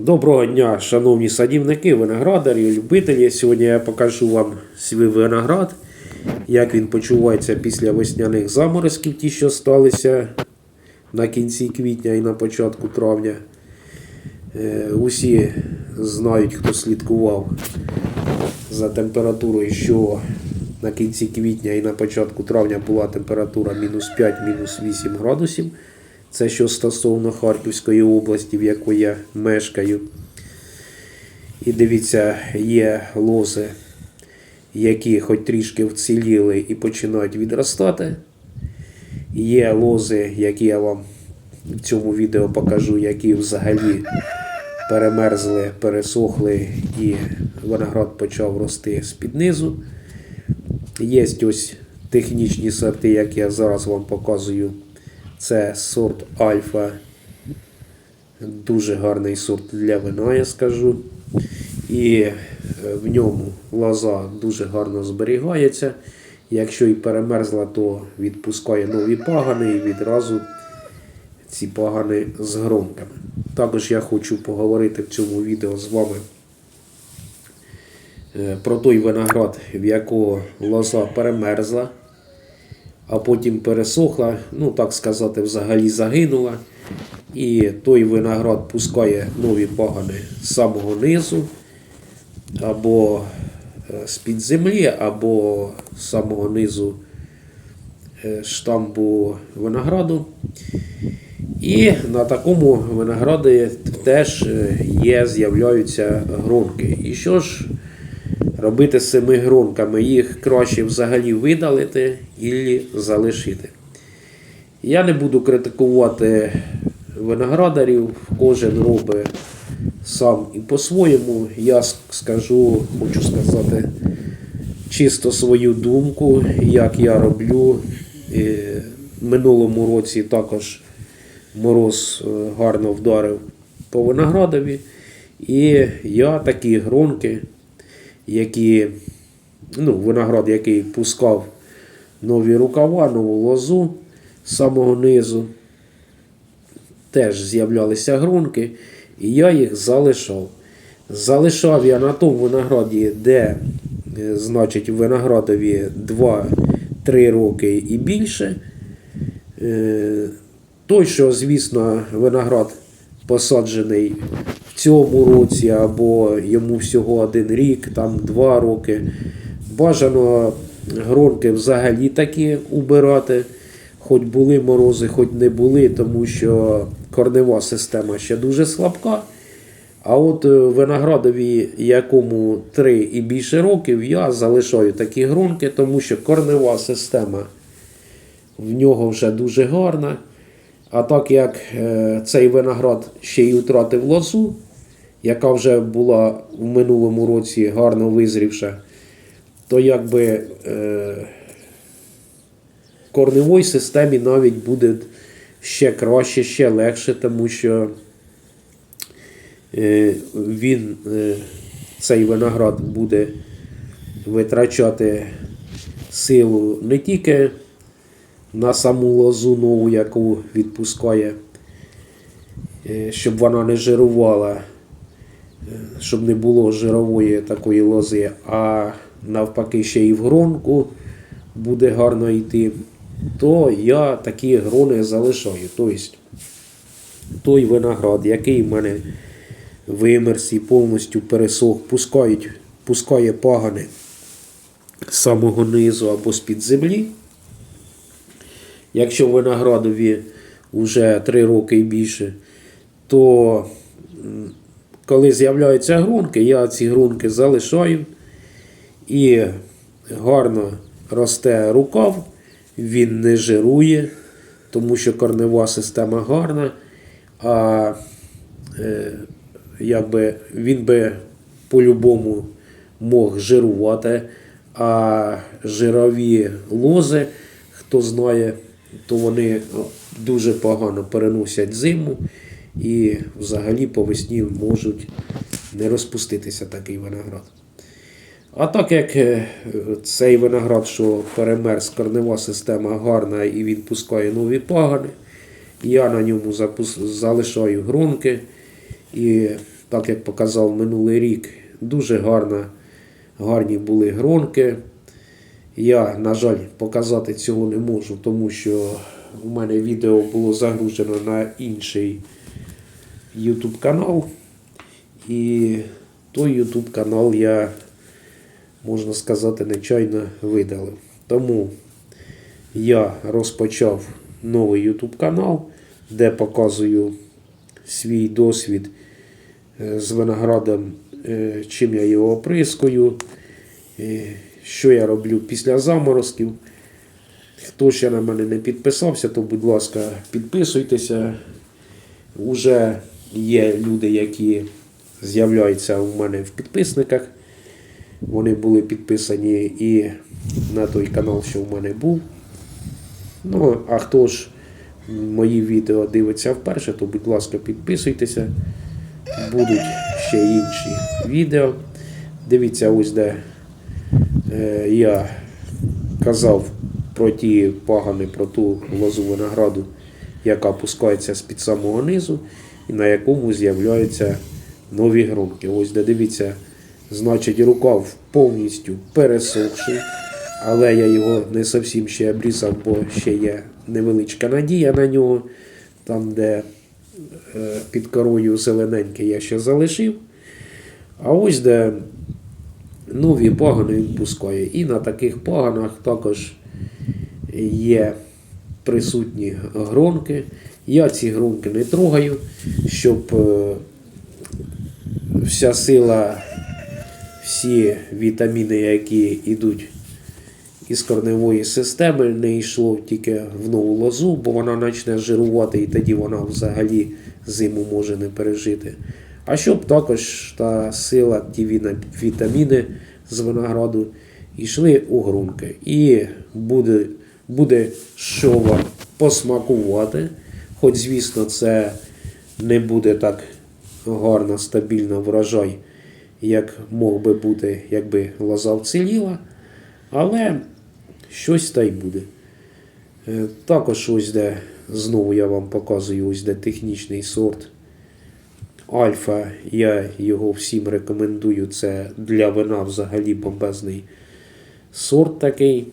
Доброго дня, шановні садівники, виноградарі, любителі. Сьогодні я покажу вам свій виноград, як він почувається після весняних заморозків, ті, що сталися на кінці квітня і на початку травня. Е, Усі знають, хто слідкував за температурою, що на кінці квітня і на початку травня була температура мінус 5, мінус 8 градусів. Це що стосовно Харківської області, в якій я мешкаю. І дивіться, є лози, які хоч трішки вціліли і починають відростати. Є лози, які я вам в цьому відео покажу, які взагалі перемерзли, пересохли і виноград почав рости з-під низу. Є ось технічні сорти, як я зараз вам показую. Це сорт Альфа. Дуже гарний сорт для вина, я скажу. І е, в ньому лоза дуже гарно зберігається. Якщо і перемерзла, то відпускає нові пагани і відразу ці пагани з громками. Також я хочу поговорити в цьому відео з вами е, про той виноград, в якого лоза перемерзла а потім пересохла, ну так сказати, взагалі загинула. І той виноград пускає нові пагани з самого низу, або е, з-під землі, або з самого низу е, штамбу винограду. І на такому винограді теж е, є, з'являються гронки. І що ж робити з цими гронками? Їх краще взагалі видалити і залишити. Я не буду критикувати виноградарів, кожен робить сам і по-своєму. Я скажу, хочу сказати чисто свою думку, як я роблю. Минулому році також мороз е, гарно вдарив по виноградові. І я такі гронки, які, ну, виноград, який пускав нові рукава, нову лозу з самого низу. Теж з'являлися гронки, і я їх залишав. Залишав я на тому винограді, де, е, значить, виноградові 2-3 роки і більше. Е, Той, що, звісно, виноград посаджений цьому році, або йому всього один рік, там 2 роки. Бажано гронки взагалі такі убирати. Хоч були морози, хоч не були, тому що корнева система ще дуже слабка. А от е, виноградові, якому 3 і більше років, я залишаю такі гронки, тому що корнева система в нього вже дуже гарна. А так як е, цей виноград ще й втратив лозу, яка вже була в минулому році гарно визрівша, то якби е, корневій системі навіть буде ще краще, ще легше, тому що е, він, е, цей виноград буде витрачати силу не тільки на саму лозу нову, яку відпускає, е, щоб вона не жирувала, щоб не було жирової такої лози, а навпаки ще і в гронку буде гарно йти, то я такі грони залишаю. Тобто той виноград, який в мене вимерз і повністю пересох, пускають, пускає пагани з самого низу або з-під землі. Якщо виноградові вже 3 роки і більше, то коли з'являються грунки, я ці грунки залишаю і гарно росте рукав, він не жирує, тому що корнева система гарна, а е, якби він би по-любому мог жирувати, а жирові лози, хто знає, то вони дуже погано переносять зиму і взагалі по весні можуть не розпуститися такий виноград. А так як е, цей виноград, що перемерз, корнева система гарна і він пускає нові пагани, я на ньому залишаю гронки і так як показав минулий рік, дуже гарна, гарні були гронки. Я, на жаль, показати цього не можу, тому що у мене відео було загружено на інший YouTube канал. І той YouTube канал я, можна сказати, нечайно видалив. Тому я розпочав новий YouTube канал, де показую свій досвід е, з виноградом, е, чим я його оприскую, е, що я роблю після заморозків. Хто ще на мене не підписався, то будь ласка, підписуйтеся. Уже є люди, які з'являються у мене в підписниках. Вони були підписані і на той канал, що в мене був. Ну, а хто ж мої відео дивиться вперше, то будь ласка, підписуйтеся. Будуть ще інші відео. Дивіться, ось де е, я казав про ті пагани, про ту лозу винограду, яка пускається з-під самого низу, і на якому з'являються нові грунки. Ось де дивіться, значить, рукав повністю пересохший, але я його не зовсім ще обрізав, бо ще є невеличка надія на нього. Там, де е, під корою зелененьке я ще залишив. А ось де нові пагани він пускає. І на таких паганах також є присутні гронки. Я ці гронки не трогаю, щоб е, вся сила, всі вітаміни, які йдуть із корневої системи, не йшло тільки в нову лозу, бо вона почне жирувати і тоді вона взагалі зиму може не пережити. А щоб також та сила, ті вітаміни з винограду йшли у грунки. І буде, буде що вам посмакувати. Хоч, звісно, це не буде так гарно, стабільно врожай, як мог би бути, якби лоза вціліла. Але щось та й буде. Е, Також ось де знову я вам показую ось де технічний сорт. Альфа, я його всім рекомендую. Це для вина взагалі бомбезний сорт такий.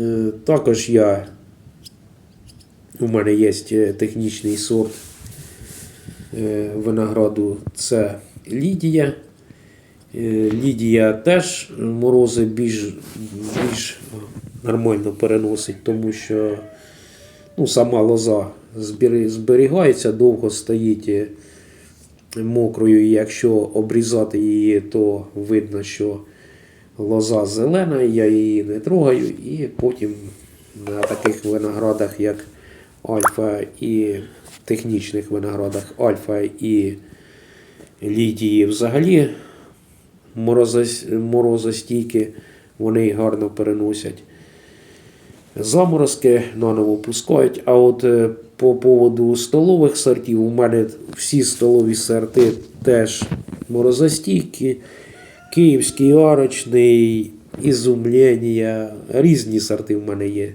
Е, Також я, у мене є е, технічний сорт е, винограду, це Лідія. Е, Лідія теж морози більш, більш нормально переносить, тому що ну, сама лоза зберігається, довго стоїть мокрою, і якщо обрізати її, то видно, що лоза зелена, я її не трогаю, і потім на таких виноградах, як Альфа і технічних виноградах Альфа і Лідії взагалі морозос- морозостійкі, вони гарно переносять. Заморозки наново пускають. А от е, по поводу столових сортів, у мене всі столові сорти теж морозостійкі. Київський арочний, ізумлення, різні сорти в мене є.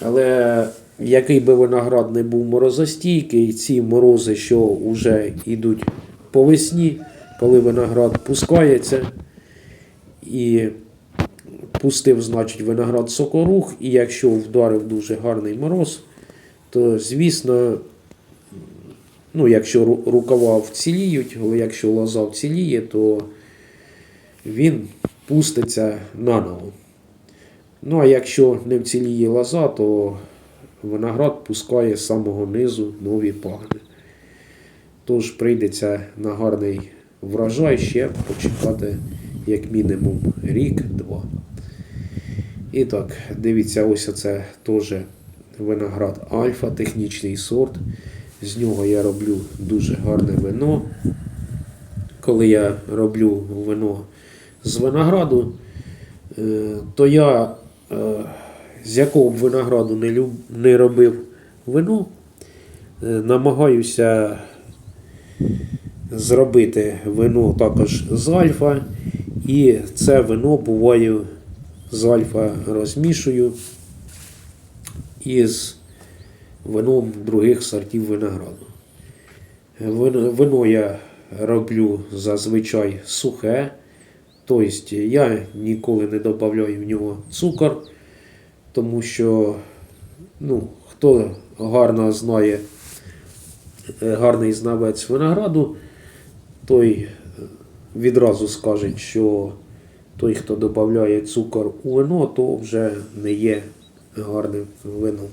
Але який би виноград не був морозостійкий, ці морози, що вже йдуть по весні, коли виноград пускається і пустив, значить, виноград сокорух, і якщо вдарив дуже гарний мороз, то звісно, ну, якщо рукава вціліють, якщо лоза вціліє, то він пуститься наново. Ну а якщо не вціліє лоза, то виноград пускає з самого низу нові пагани. Тож прийдеться на гарний врожай ще почекати як мінімум рік-два. І так, дивіться, ось це теж виноград Альфа, технічний сорт. З нього я роблю дуже гарне вино. Коли я роблю вино з винограду, е, то я е, з якого б винограду не, люб, не робив вино, е, намагаюся зробити вино також з альфа. І це вино буває з альфа розмішую із вином других сортів винограду. Вино, вино я роблю зазвичай сухе. Тобто я ніколи не додаю в нього цукор, тому що ну, хто гарно знає, е, гарний знавець винограду, той відразу скаже, що той, хто додає цукор у вино, то вже не є гарним вином.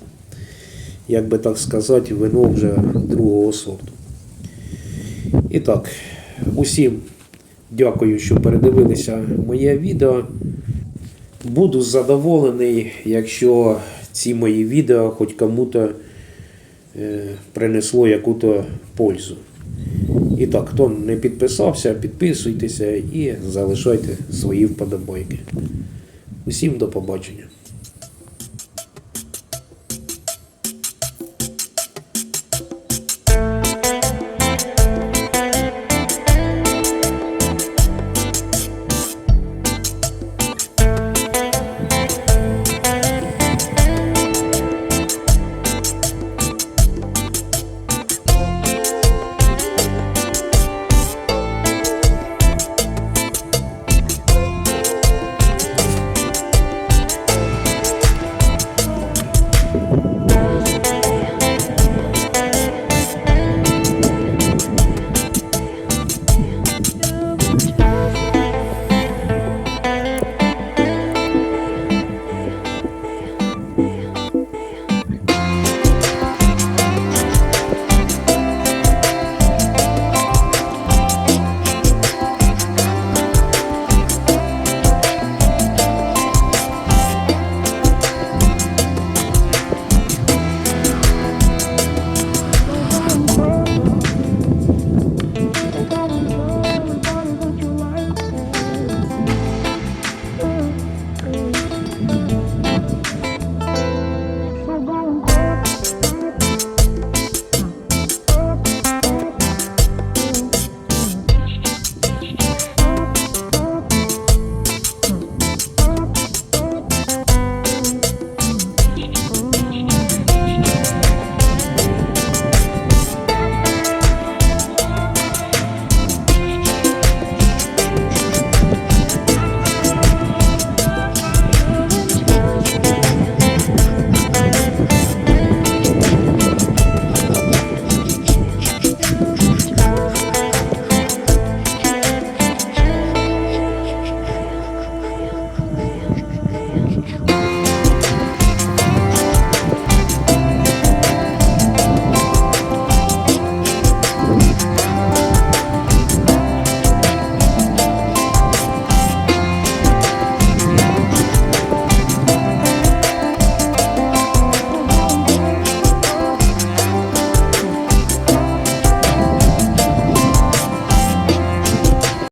Як би так сказати, вино вже другого сорту. І так, усім дякую, що передивилися моє відео. Буду задоволений, якщо ці мої відео хоч кому-то е, принесло яку-то пользу. І так, хто не підписався, підписуйтеся і залишайте свої вподобайки. Усім до побачення.